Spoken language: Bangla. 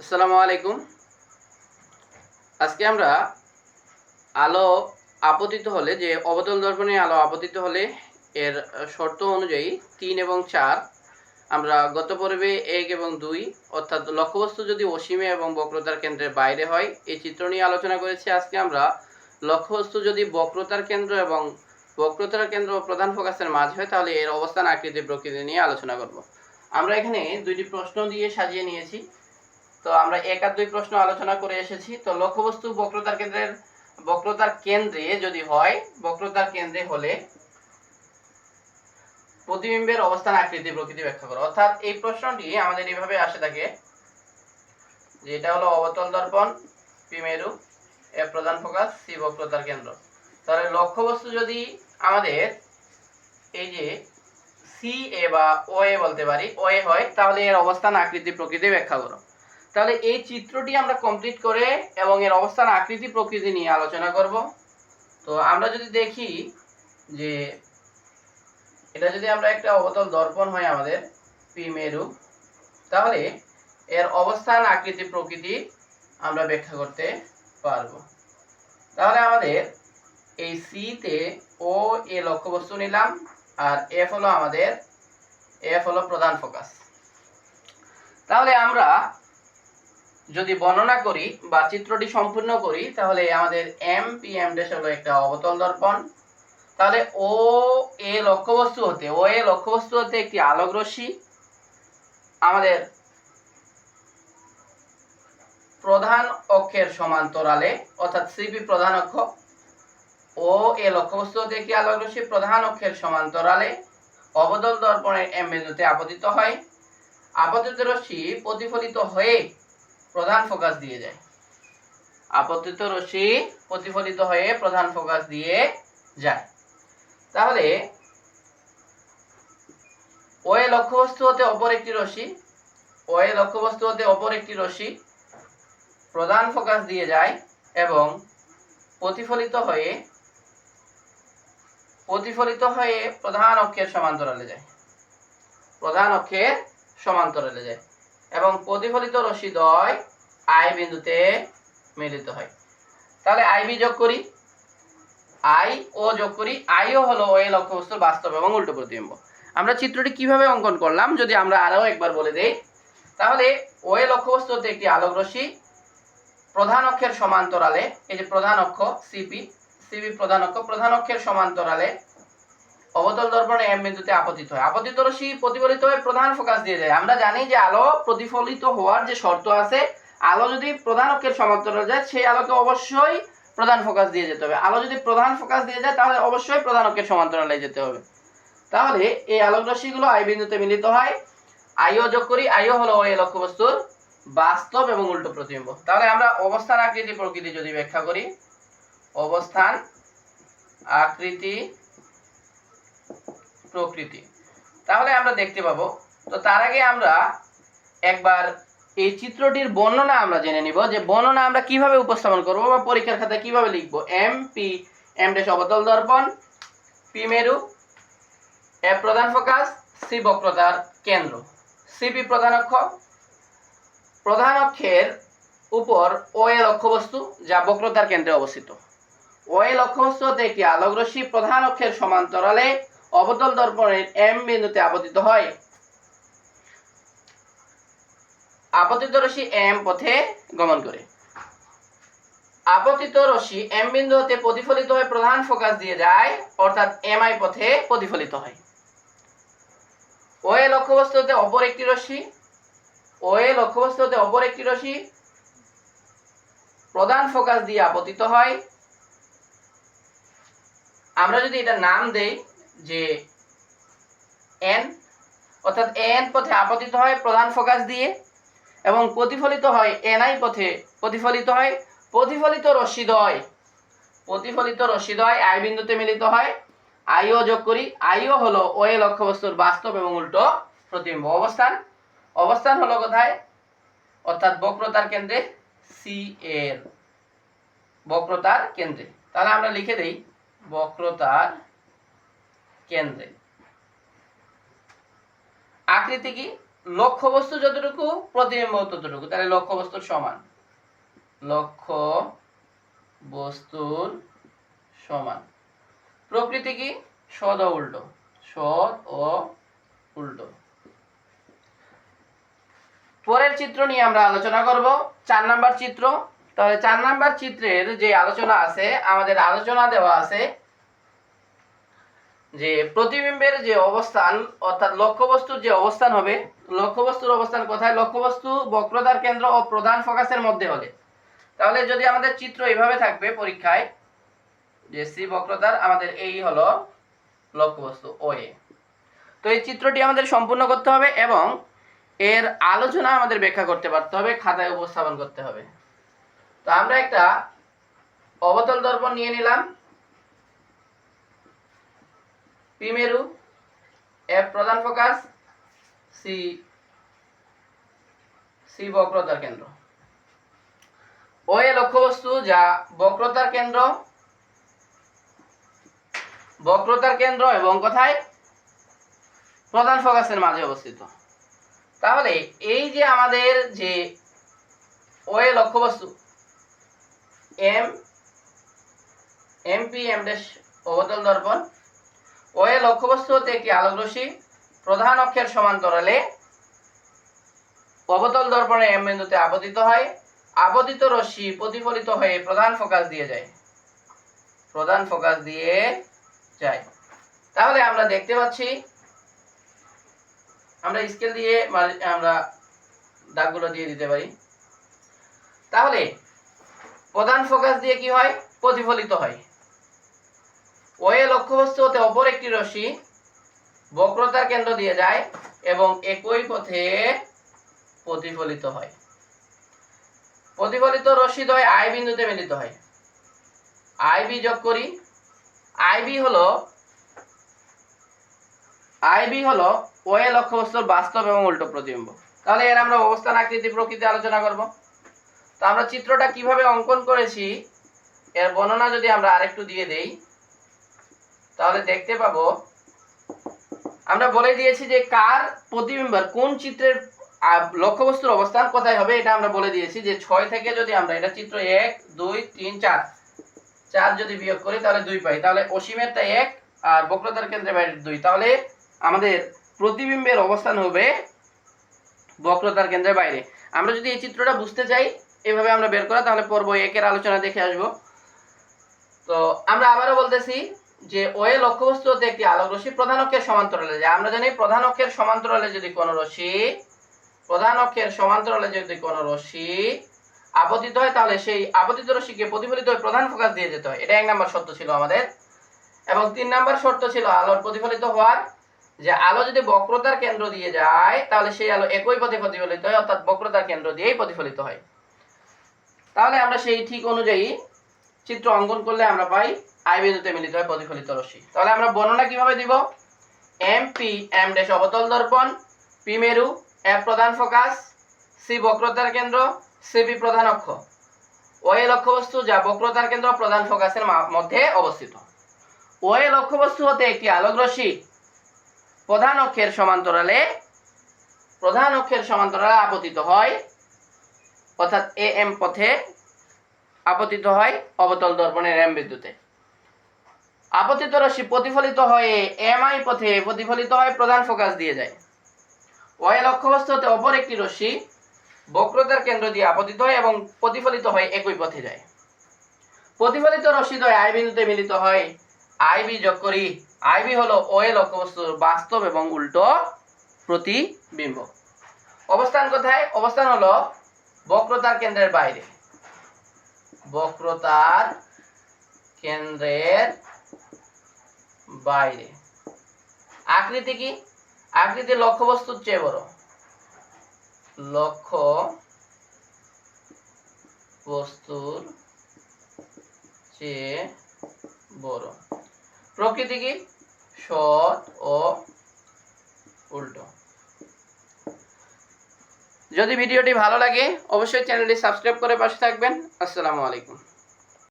আসসালামু আলাইকুম। আজকে আমরা আলো আপতিত হলে, যে অবতল দর্পণে আলো আপতিত হলে, এর শর্ত অনুযায়ী তিন এবং চার আমরা গত পর্বে এক এবং দুই, অর্থাৎ লক্ষ্যবস্তু যদি অসীমে এবং বক্রতার কেন্দ্রের বাইরে হয়, এই চিত্র নিয়ে আলোচনা করেছি আজকে আমরা। লক্ষ্যবস্তু যদি বক্রতার কেন্দ্র এবং বক্রতার কেন্দ্র প্রধান ফোকাসের মাঝে হয়, তাহলে এর অবস্থান আকৃতি প্রকৃতি নিয়ে আলোচনা করব। আমরা এখানে দুইটি প্রশ্ন দিয়ে সাজিয়ে নিয়েছি। তো আমরা এক আর দুই প্রশ্ন আলোচনা করে এসেছি। তো লক্ষ্যবস্তু বক্রতার কেন্দ্রের বক্রতার কেন্দ্রে যদি হয়, বক্রতার কেন্দ্রে হলে প্রতিবিম্বের অবস্থান আকৃতি প্রকৃতি ব্যাখ্যা করো। অর্থাৎ এই প্রশ্নটি আমাদের এইভাবে আসে থাকে যে এটা হলো অবতল দর্পণ, পি মেরু, এ প্রধান ফোকাস, সি বক্রতার কেন্দ্র। তাহলে লক্ষ্যবস্তু যদি আমাদের এই যে সি এ বা ও এ বলতে পারি, ও এ হয়, তাহলে এর অবস্থান আকৃতি প্রকৃতি ব্যাখ্যা করো। তাহলে এই চিত্রটি আমরা কমপ্লিট করে এবং এর অবস্থান আকৃতি প্রকৃতি নিয়ে আলোচনা করব। তো আমরা যদি দেখি যে এটা যদি আমরা একটা অবতল দর্পণ হয় আমাদের পি মেরু তাহলে এর অবস্থান আকৃতি প্রকৃতি আমরা ব্যাখ্যা করতে পারব। তাহলে আমাদের এই সিতে ও এ লক্ষ্যবস্তু নিলাম আর এফ হলো আমাদের এফ হলো প্রধান ফোকাস। তাহলে আমরা যদি বর্ণনা করি বা চিত্রটি সম্পূর্ণ করি, তাহলে আমাদের এম পি এম ড্যাশ হলো একটা অবতল দর্পণ। তাহলে ও এ লক্ষ্যবস্তু হতে ও এ লক্ষ্যবস্তু হতে একটি আলোক রশ্মি। আমাদের প্রধান অক্ষের সমান্তরালে, অর্থাৎ সিপি প্রধান অক্ষ। ও এ লক্ষ্যবস্তু হতে একটি আলোক রশ্মি, প্রধান অক্ষের সমান্তরালে। অবতল দর্পণের এম বিন্দুতে আপতিত হয়। আপতিত রশ্মি প্রতিফলিত হয়ে প্রধান ফোকাস দিয়ে যায়। আপতিত রশ্মি প্রতিফলিত হয়ে প্রধান ফোকাস দিয়ে যায়। তাহলে ও ওয়ে লক্ষ্যবস্তু হতে অপর একটি রশ্মি ও ওয়ে লক্ষ্যবস্তু হতে অপর একটি রশ্মি, প্রধান ফোকাস দিয়ে যায় এবং প্রতিফলিত হয়ে প্রতিফলিত হয়ে প্রধান অক্ষের সমান্তরালে যায়। প্রধান অক্ষের সমান্তরালে যায়। এবং প্রতিফলিত রশ্মি দ্বয় আই বিন্দুতে মিলিত হয়। তাহলে আইবি যোগ করি। আই ও যোগ করি। আইও হলো ওই লক্ষ্যবস্তুর বাস্তব এবং উল্টো প্রতিবিম্ব। আমরা চিত্রটি কীভাবে অঙ্কন করলাম যদি আমরা আরও একবার বলে দেই, তাহলে ওয়ে লক্ষ্যবস্তু হতে একটি আলোক রশ্মি। প্রধান অক্ষের সমান্তরালে এই যে প্রধান অক্ষ সিপি সিপি প্রধান অক্ষ, প্রধান অক্ষের সমান্তরালে অবতল দর্পণে এম বিন্দুতে আপতিত হয়। আপতিত রশ্মি প্রতিফলিত হয়ে প্রধান ফোকাস দিয়ে যায় আমরা জানি যে আলো প্রতিফলিত হওয়ার যে শর্ত আছে, আলো যদি প্রধান অক্ষের সমান্তরালে যায়, সেই আলোকে অবশ্যই প্রধান ফোকাস দিয়ে যেতে হবে। আলো যদি প্রধান ফোকাস দিয়ে যায়, তাহলে অবশ্যই প্রধান অক্ষের সমান্তরালে যেতে হবে। তাহলে এই আলোক রশ্মিগুলো আই বিন্দুতে মিলিত হয়। আইও যোগ করি। আইও হলো ওই লক্ষ্যবস্তুর বাস্তব এবং উল্টো প্রতিবিম্ব। তাহলে আমরা অবস্থান আকৃতি প্রকৃতি যদি ব্যাখ্যা করি, অবস্থান আকৃতি প্রকৃতি। তাহলে আমরা দেখতে পাবো, তো তার আগে আমরা একবার এই চিত্রটির বর্ণনা আমরা জেনে নিব, যে বর্ণনা আমরা কীভাবে উপস্থাপন করব বা পরীক্ষার খাতায় কীভাবে লিখব। এম পি এম ড্যাশ অবতল দর্পণ পি মেরু এ প্রধান ফোকাস সি বক্রতার কেন্দ্র। সিপি প্রধান অক্ষ। প্রধান অক্ষের উপর ও এ লক্ষ্যবস্তু যা বক্রতার কেন্দ্রে অবস্থিত। ও এ লক্ষ্যবস্তু হতে একটি আলোক রশ্মি প্রধান অক্ষের সমান্তরালে অবতল দর্পণের এম বিন্দুতে আপতিত হয়। আপতিত রশ্মি এম পথে গমন করে। আপতিত রশ্মি এম বিন্দু হতে প্রতিফলিত হয়ে প্রধান ফোকাস দিয়ে যায়, অর্থাৎ এম আই পথে প্রতিফলিত হয়। ও এ লক্ষ্যবস্তু হতে অপর একটি রশ্মি ও এ লক্ষ্যবস্তু হতে অপর একটি রশ্মি, প্রধান ফোকাস দিয়ে আপতিত হয়। আমরা যদি এটা নাম দেই যে এন অর্থাৎ এন পথে আপতিত হয় প্রধান ফোকাস দিয়ে এবং প্রতিফলিত হয় এনআই পথে প্রতিফলিত হয় প্রতিফলিত রশ্মিদ্বয় প্রতিফলিত রশ্মিদ্বয় আই বিন্দুতে মিলিত হয়। আইও যোগ করি। আইও হলো ও এ লক্ষ্যবস্তুর বাস্তব এবং উল্টো প্রতিবিম্ব অবস্থান। অবস্থান হলো কোথায়? অর্থাৎ বক্রতার কেন্দ্রে সি এর বক্রতার কেন্দ্রে। তাহলে আমরা লিখে দেই বক্রতার কেন্দ্রে। আকৃতি কি? লক্ষ্যবস্তু যতটুকু, প্রতিবিম্ব ততটুকু। তাহলে লক্ষ্যবস্তুর সমান। লক্ষ্য বস্তুর সমান। প্রকৃতি কি? সদ উল্টো। সদ ও উল্টো। পরের চিত্র নিয়ে আমরা আলোচনা করব। চার নাম্বার চিত্র। তাহলে চার নাম্বার চিত্রের যে আলোচনা আছে, আমাদের আলোচনা দেওয়া আছে যে প্রতিবিম্বের যে অবস্থান, অর্থাৎ লক্ষ্যবস্তুর যে অবস্থান হবে, লক্ষ্যবস্তুর অবস্থান কোথায়? লক্ষ্যবস্তু বক্রতার কেন্দ্র ও প্রধান ফোকাসের মধ্যে হলে তাহলে যদি আমাদের চিত্র এইভাবে থাকবে পরীক্ষায়, যে সি বক্রতার আমাদের এই হলো লক্ষ্যবস্তু ও এ। তো এই চিত্রটি আমাদের সম্পূর্ণ করতে হবে এবং এর আলোচনা আমাদের ব্যাখ্যা করতে পারতে হবে, খাতায় উপস্থাপন করতে হবে। তো আমরা একটা অবতল দর্পণ নিয়ে নিলাম। পি মেরু এফ প্রধান ফোকাস সি সি বক্রতার কেন্দ্র। ও এ লক্ষ্যবস্তু যা বক্রতার কেন্দ্র বক্রতার কেন্দ্র এবং কোথায়? প্রধান ফোকাসের মাঝে অবস্থিত। তাহলে এই যে আমাদের যে ও এ লক্ষ্যবস্তু এম এমপি এম ড্যাশ অবতল দর্পণ ও এ লক্ষ্যবস্তু হতে একটি আলোকরশ্মি প্রধান অক্ষের সমান্তরালে অবতল দর্পণে এম বিন্দুতে আপতিত হয়। আপতিত রশ্মি প্রতিফলিত হয়ে প্রধান ফোকাস দিয়ে যায়। প্রধান ফোকাস দিয়ে যায়। তাহলে আমরা দেখতে পাচ্ছি, আমরা স্কেল দিয়ে মার- আমরা দাগগুলো দিয়ে দিতে পারি। তাহলে প্রধান ফোকাস দিয়ে কি হয়? প্রতিফলিত হয়। ওয়ে লক্ষ্যবস্তু হতে অপর একটি রশ্মি বক্রতার কেন্দ্র দিয়ে যায় এবং একই পথে প্রতিফলিত হয়। প্রতিফলিত রশ্মিদ্বয় আই বিন্দুতে মিলিত হয়। আইবি যোগ করি। আইবি হলো আইবি হলো ওয়ে লক্ষ্যবস্তুর বাস্তব এবং উল্টো প্রতিবিম্ব। তাহলে এর আমরা অবস্থান, আকৃতি, প্রকৃতি আলোচনা করব। তো আমরা চিত্রটা কীভাবে অঙ্কন করেছি, এর বর্ণনা যদি আমরা আরেকটু দিয়ে দেই। তাহলে দেখতে পাবো। আমরা বলে দিয়েছি যে কার প্রতিবিম্বের কোন চিত্রের লক্ষ্যবস্তুর অবস্থান কোথায় হবে, এটা আমরা বলে দিয়েছি যে ছয় থেকে যদি আমরা, এটা চিত্র এক, দুই, তিন, চার চার যদি বিয়োগ করি তাহলে দুই পাই, তাহলে অসীমেরটা এক আর বক্রতার কেন্দ্রে বাইরে দুই, তাহলে আমাদের প্রতিবিম্বের অবস্থান হবে বক্রতার কেন্দ্রের বাইরে। আমরা যদি এই চিত্রটা বুঝতে চাই, এভাবে আমরা বের করা, তাহলে পর্ব একের আলোচনা দেখে আসব। তো আমরা আবারও বলতেছি যে ওয়ে লক্ষ্যবস্তু হতে একটি আলোক রশ্মি প্রধান অক্ষের সমান্তরালে যায়। আমরা জানি প্রধান অক্ষের সমান্তরালে যদি কোনো রশ্মি, প্রধান অক্ষের সমান্তরালে যদি কোনো রশ্মি আপতিত হয়, তাহলে সেই আপতিত রশ্মিকে প্রতিফলিত হয়ে প্রধান ফোকাস দিয়ে যেতে হয়। এটা এক নাম্বার শর্ত ছিল আমাদের। এবং তিন নাম্বার শর্ত ছিল আলোর প্রতিফলিত হওয়ার। যে আলো যদি বক্রতার কেন্দ্র দিয়ে যায়, তাহলে সেই আলো একই পথে প্রতিফলিত হয়, অর্থাৎ বক্রতার কেন্দ্র দিয়েই প্রতিফলিত হয়। তাহলে আমরা সেই ঠিক অনুযায়ী চিত্র অঙ্কন করলে আমরা পাই আই বিন্দুতে মিলিত হয় প্রতিফলিত রশ্মি। তাহলে আমরা বর্ণনা কীভাবে দিব? এম পি এম ড্যাশ অবতল দর্পণ পি মেরু এফ প্রধান ফোকাস সি বক্রতার কেন্দ্র সিবি প্রধান অক্ষ। ও এ লক্ষ্যবস্তু যা বক্রতার কেন্দ্র প্রধান ফোকাসের মধ্যে অবস্থিত। ও এ লক্ষ্যবস্তু হতে একটি আলোক রশ্মি। প্রধান অক্ষের সমান্তরালে, প্রধান অক্ষের সমান্তরালে আপতিত হয়, অর্থাৎ এ এম পথে আপতিত হয় অবতল দর্পণের এম বিদ্যুতে আপতিত রশ্মি প্রতিফলিত হয়ে এম আই পথে প্রতিফলিত হয় প্রধান ফোকাস দিয়ে যায়। ওয়ে লক্ষ্যবস্তু হতে অপর একটি রশ্মি বক্রতার কেন্দ্র দিয়ে আপতিত হয় এবং প্রতিফলিত হয়ে একই পথে যায়। প্রতিফলিত রশ্মিদ্বয় আই বিন্দুতে মিলিত হয় আইবি যোগ করি। আইবি হলো ওয়ে লক্ষ্যবস্তুর বাস্তব এবং উল্টো প্রতিবিম্ব। অবস্থান কোথায়? অবস্থান হলো বক্রতার কেন্দ্রের বাইরে। বক্রতার কেন্দ্রের বাইরে। আকৃতি কি? আকৃতি লক্ষ্যবস্তুর চেয়ে বড়। লক্ষ্য বস্তুর চেয়ে বড়। প্রকৃতি কি? সৎ ও উল্টো। যদি ভিডিওটি ভালো লাগে, অবশ্যই চ্যানেলটি সাবস্ক্রাইব করে পাশে থাকবেন। আসসালামু আলাইকুম।